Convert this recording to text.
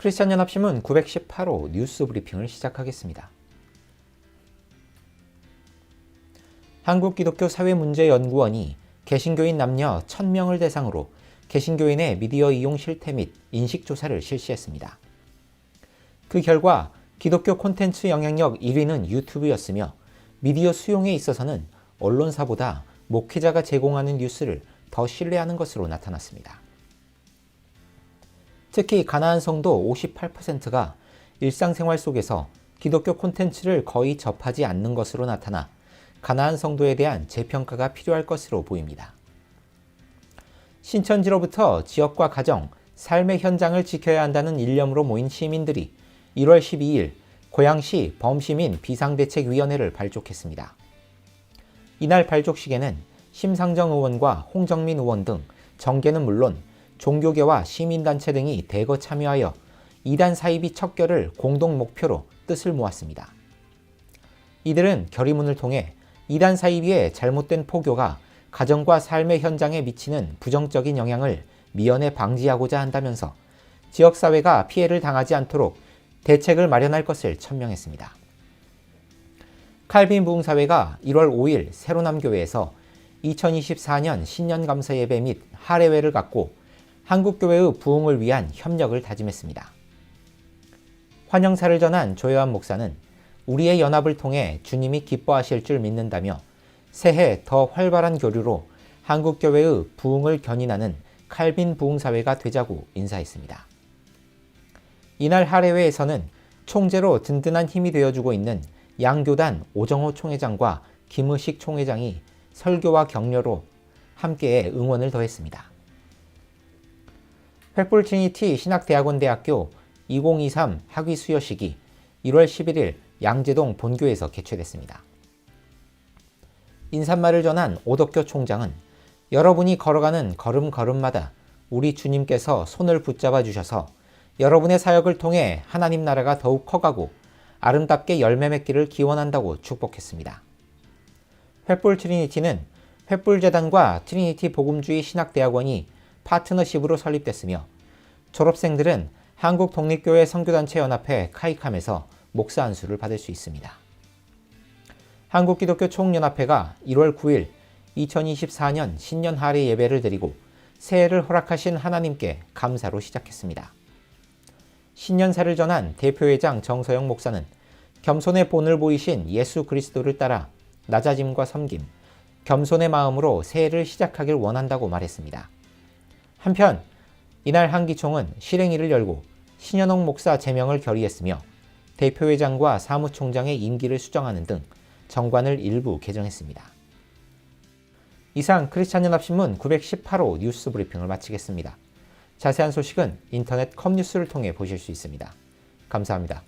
크리스천 연합신문 918호 뉴스 브리핑을 시작하겠습니다. 한국기독교 사회문제연구원이 개신교인 남녀 1000명을 대상으로 개신교인의 미디어 이용 실태 및 인식 조사를 실시했습니다. 그 결과 기독교 콘텐츠 영향력 1위는 유튜브였으며 미디어 수용에 있어서는 언론사보다 목회자가 제공하는 뉴스를 더 신뢰하는 것으로 나타났습니다. 특히 가나안 성도 58%가 일상생활 속에서 기독교 콘텐츠를 거의 접하지 않는 것으로 나타나 가나안 성도에 대한 재평가가 필요할 것으로 보입니다. 신천지로부터 지역과 가정, 삶의 현장을 지켜야 한다는 일념으로 모인 시민들이 1월 12일 고양시 범시민 비상대책위원회를 발족했습니다. 이날 발족식에는 심상정 의원과 홍정민 의원 등 정계는 물론 종교계와 시민단체 등이 대거 참여하여 이단 사이비 척결을 공동 목표로 뜻을 모았습니다. 이들은 결의문을 통해 이단 사이비의 잘못된 포교가 가정과 삶의 현장에 미치는 부정적인 영향을 미연에 방지하고자 한다면서 지역사회가 피해를 당하지 않도록 대책을 마련할 것을 천명했습니다. 칼빈 부흥사회가 1월 5일 세로남교회에서 2024년 신년감사 예배 및 할애회를 갖고 한국교회의 부흥을 위한 협력을 다짐했습니다. 환영사를 전한 조여한 목사는 우리의 연합을 통해 주님이 기뻐하실 줄 믿는다며 새해 더 활발한 교류로 한국교회의 부흥을 견인하는 칼빈 부흥사회가 되자고 인사했습니다. 이날 할애회에서는 총재로 든든한 힘이 되어주고 있는 양교단 오정호 총회장과 김의식 총회장이 설교와 격려로 함께 응원을 더했습니다. 횃불 트리니티 신학대학원대학교 2023 학위 수여식이 1월 11일 양재동 본교에서 개최됐습니다. 인사말을 전한 오덕교 총장은 여러분이 걸어가는 걸음걸음마다 우리 주님께서 손을 붙잡아 주셔서 여러분의 사역을 통해 하나님 나라가 더욱 커가고 아름답게 열매 맺기를 기원한다고 축복했습니다. 횃불 트리니티는 횃불재단과 트리니티 복음주의 신학대학원이 파트너십으로 설립됐으며 졸업생들은 한국 독립교회 선교단체 연합회 카이캄에서 목사 안수를 받을 수 있습니다. 한국기독교 총연합회가 1월 9일 2024년 신년 할애 예배를 드리고 새해를 허락하신 하나님께 감사로 시작했습니다. 신년사를 전한 대표회장 정서영 목사는 겸손의 본을 보이신 예수 그리스도를 따라 낮아짐과 섬김, 겸손의 마음으로 새해를 시작하길 원한다고 말했습니다. 한편 이날 한기총은 실행위를 열고 신현옥 목사 제명을 결의했으며 대표회장과 사무총장의 임기를 수정하는 등 정관을 일부 개정했습니다. 이상 크리스찬연합신문 918호 뉴스 브리핑을 마치겠습니다. 자세한 소식은 인터넷 컴뉴스를 통해 보실 수 있습니다. 감사합니다.